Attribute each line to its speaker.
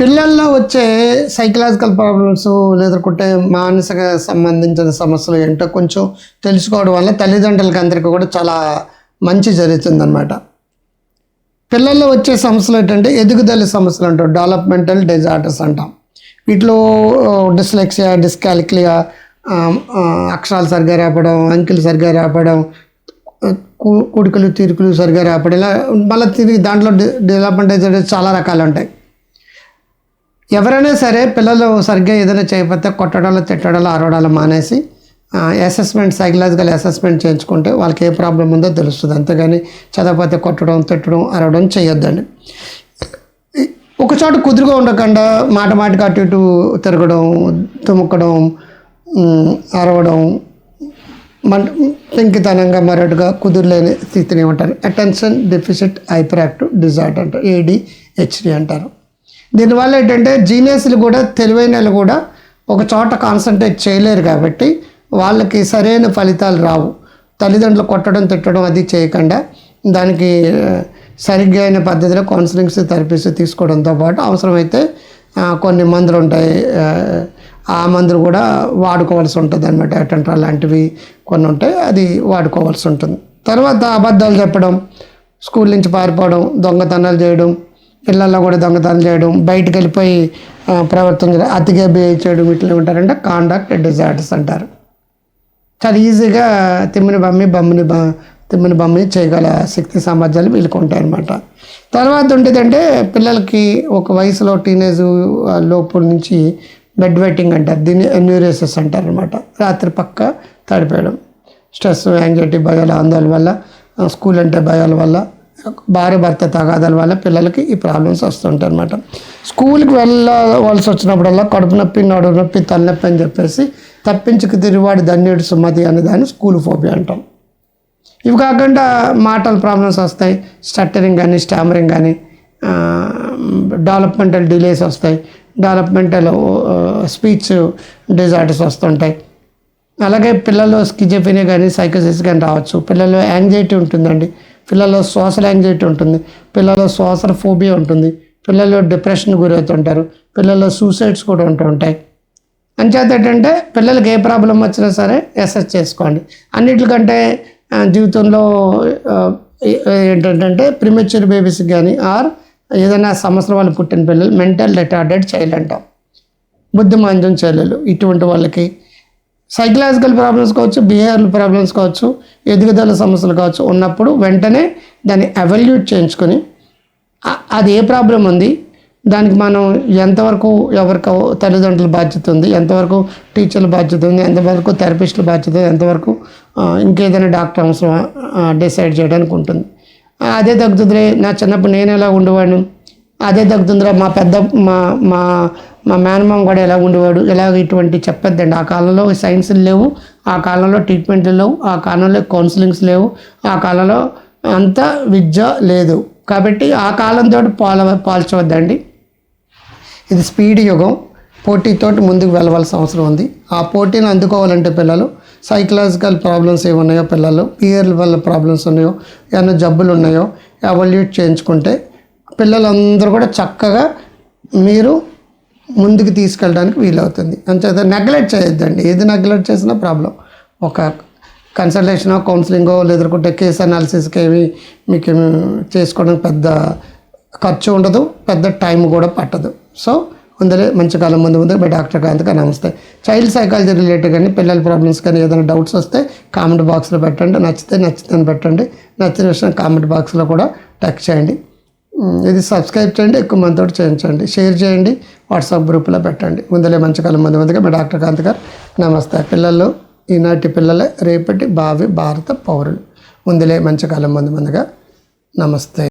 Speaker 1: పిల్లల్లో వచ్చే psychological problems లేదంటే మానసిక సంబంధించిన సమస్యలు ఏంటో కొంచెం తెలుసుకోవడం వల్ల తల్లిదండ్రులకి అందరికీ కూడా చాలా మంచి జరుగుతుందన్నమాట. పిల్లల్లో వచ్చే సమస్యలు ఏంటంటే ఎదుగుదల సమస్యలు అంటాం డెవలప్మెంటల్ డిజార్డర్స్ అంటాం. వీటిలో డిస్లెక్సియా డిస్కాలిక్లియా అక్షరాలు సరిగ్గా రాపడం అంకెలు సరిగ్గా రాపడం కుడుకలు కుడుకులు తీరుకులు సరిగ్గా రాపడం ఇలా మళ్ళీ తిరిగి దాంట్లో డెవలప్మెంట్ డిజార్డర్స్ చాలా రకాలు ఉంటాయి. ఎవరైనా సరే పిల్లలు సరిగ్గా ఏదైనా చేయకపోతే కొట్టడాలు తిట్టడాలు అరవడాలు మానేసి అసెస్మెంట్ సైకలాజికల్ అసెస్మెంట్ చేయించుకుంటే వాళ్ళకి ఏ ప్రాబ్లం ఉందో తెలుస్తుంది. అంతేగాని చదవకపోతే కొట్టడం తిట్టడం అరవడం చేయొద్దండి. ఒక చోట కుదురుగా ఉండకుండా మాట మాటకి అటు ఇటు తిరగడం తుముక్కడం అరవడం మన పెంకితనంగా మరొకటిగా కుదురులేని స్థితిని ఉంటారు. Attention deficit hyper active disorder అంటారు ఏడిహెచ్డి అంటారు. దీనివల్ల ఏంటంటే జీనియస్లు కూడా తెలివైన వాళ్ళు కూడా ఒక చోట కాన్సన్ట్రేట్ చేయలేరు కాబట్టి వాళ్ళకి సరైన ఫలితాలు రావు. తల్లిదండ్రులు కొట్టడం తిట్టడం అది చేయకుండా దానికి సరిగ్గా అయిన పద్ధతిలో కౌన్సిలింగ్స్ థెరపీస్ తీసుకోవడంతో పాటు అవసరమైతే కొన్ని మందులు ఉంటాయి. ఆ, ఆ మందులు కూడా వాడుకోవాల్సి ఉంటుంది అనమాట అటెంట్రా లాంటివి కొన్ని ఉంటాయి అది వాడుకోవాల్సి ఉంటుంది. తర్వాత అబద్ధాలు చెప్పడం స్కూల్ నుంచి పారిపోవడం దొంగతనాలు చేయడం పిల్లల్లో కూడా దొంగతనం చేయడం బయటకు వెళ్ళిపోయి ప్రవర్తన అతిగా బిహేవ్ చేయడం వీటిలో ఉంటారంటే. కాండక్ట్ డిజార్డర్స్ అంటారు. చాలా ఈజీగా తిమ్మిని బమ్మి బమ్మిని బ తిమ్మిని బమ్మిని చేయగల శక్తి సామర్థ్యాలు వీళ్ళకి ఉంటాయన్నమాట. తర్వాత ఉండేదంటే పిల్లలకి ఒక వయసులో టీనేజ్ లోపు నుంచి బెడ్ వెట్టింగ్ అంటారు. దీన్ని ఎన్యూరేసెస్ అంటారు అనమాట రాత్రి పక్క తడిపేయడం. స్ట్రెస్ యాంగ్జైటీ భయాల ఆందోళన వల్ల స్కూల్ అంటే భయాల వల్ల భార్య భర్త తగాదాల వల్ల పిల్లలకి ఈ ప్రాబ్లమ్స్ వస్తుంటాయి అనమాట స్కూల్కి వెళ్ళవలసి వచ్చినప్పుడల్లా కడుపు నొప్పి నడుము నొప్పి తలనొప్పి అని చెప్పేసి తప్పించుకు తిరిగివాడు ధన్యుడు సుమతి అనే దాన్ని స్కూల్ ఫోబియా అంటాం. ఇవి కాకుండా మాటల ప్రాబ్లమ్స్ వస్తాయి స్టట్టరింగ్ కానీ స్టామరింగ్ కానీ డెవలప్మెంటల్ డిలేస్ వస్తాయి డెవలప్మెంటల్ స్పీచ్ డిజార్డర్స్ వస్తుంటాయి. అలాగే పిల్లల్లో స్కిజోఫినియా కానీ సైకోసిస్ కానీ రావచ్చు. పిల్లల్లో యాంగ్జైటీ ఉంటుందండి. పిల్లల్లో సోషల్ యాంగ్జైటీ ఉంటుంది పిల్లల్లో సోషల్ ఫోబియా ఉంటుంది పిల్లలు డిప్రెషన్ గురవుతుంటారు పిల్లల్లో సూసైడ్స్ కూడా ఉంటూ ఉంటాయి. అంచేత ఏంటంటే పిల్లలకి ఏ ప్రాబ్లం వచ్చినా సరే అసెస్ చేసుకోండి. అన్నిటికంటే జీవితంలో ఏంటంటే ప్రిమెచ్యూర్ బేబీస్కి కానీ ఆర్ ఏదైనా సమస్యల వాళ్ళు పుట్టిన పిల్లలు మెంటల్ రిటార్డెడ్ చైల్డ్ అంటాం. బుద్ధిమాంద్యం చెల్లెలు ఇటువంటి వాళ్ళకి సైకలాజికల్ ప్రాబ్లమ్స్ కావచ్చు బిహేవియర్ ప్రాబ్లమ్స్ కావచ్చు ఎదుగుదల సమస్యలు కావచ్చు ఉన్నప్పుడు వెంటనే దాన్ని అవల్యూట్ చేయించుకొని అది ఏ ప్రాబ్లం ఉంది? దానికి మనం ఎంతవరకు ఎవరికి తల్లిదండ్రుల బాధ్యత ఉంది ఎంతవరకు టీచర్ల బాధ్యత ఉంది ఎంతవరకు థెరపిస్టుల బాధ్యత ఉంది ఎంతవరకు ఇంకేదైనా డాక్టర్ అవసరం డిసైడ్ చేయడానికి ఉంటుంది. అదే తగ్గుతుందిలే నా చిన్నప్పుడు నేను ఎలా ఉండేవాడిని? అదే తగ్గుతుందిరా. మా పెద్ద మా మా మా మేనమామ కూడా ఎలా ఉండేవాడు? ఎలాగ ఇటువంటి చెప్పొద్దండి. ఆ కాలంలో సైన్స్లు లేవు ఆ కాలంలో ట్రీట్మెంట్లు లేవు ఆ కాలంలో కౌన్సిలింగ్స్ లేవు ఆ కాలంలో అంత విద్య లేదు. కాబట్టి ఆ కాలంతో పాల పాల్చవద్దండి. ఇది స్పీడ్ యుగం. పోటీతోటి ముందుకు వెళ్ళవలసిన అవసరం ఉంది. ఆ పోటీని అందుకోవాలంటే పిల్లలు సైకలాజికల్ ప్రాబ్లమ్స్ ఏమున్నాయో పిల్లలు పియర్ వల్ల ప్రాబ్లమ్స్ ఉన్నాయో ఏమైనా జబ్బులు ఉన్నాయో ఎవల్యూట్ చేయించుకుంటే పిల్లలందరూ కూడా చక్కగా మీరు ముందుకు తీసుకెళ్ళడానికి వీలవుతుంది. అంచేత నెగ్లెక్ట్ చేయొద్దండి. ఏది నెగ్లెక్ట్ చేసినా ప్రాబ్లం ఒక కన్సల్టేషనో కౌన్సిలింగో లేదంటే కేస్ అనాలిసిస్కి ఏమి మీకు చేసుకోవడానికి పెద్ద ఖర్చు ఉండదు. పెద్ద టైం కూడా పట్టదు. సో ముందరే మంచి కాలం ముందు ముందు మీ డాక్టర్ కాంతిగా నమస్తే చైల్డ్ సైకాలజీ రిలేటెడ్ కానీ పిల్లల ప్రాబ్లమ్స్ కానీ ఏదైనా డౌట్స్ వస్తే కామెంట్ బాక్స్లో పెట్టండి. నచ్చితే నచ్చితే పెట్టండి. నచ్చిన విషయం కామెంట్ బాక్స్లో కూడా టెక్స్ట్ చేయండి. ఇది సబ్స్క్రైబ్ చేయండి ఎక్కువ మందితో చేయించండి. షేర్ చేయండి వాట్సాప్ గ్రూప్లో పెట్టండి. ముందలే మంచి కాలం మంది ముందుగా మీ డాక్టర్ కాంత్ గారు. నమస్తే పిల్లలు ఈనాటి పిల్లలే రేపటి భావి భారత పౌరులు. ముందులే మంచి కాలం మంది ముందుగా. నమస్తే.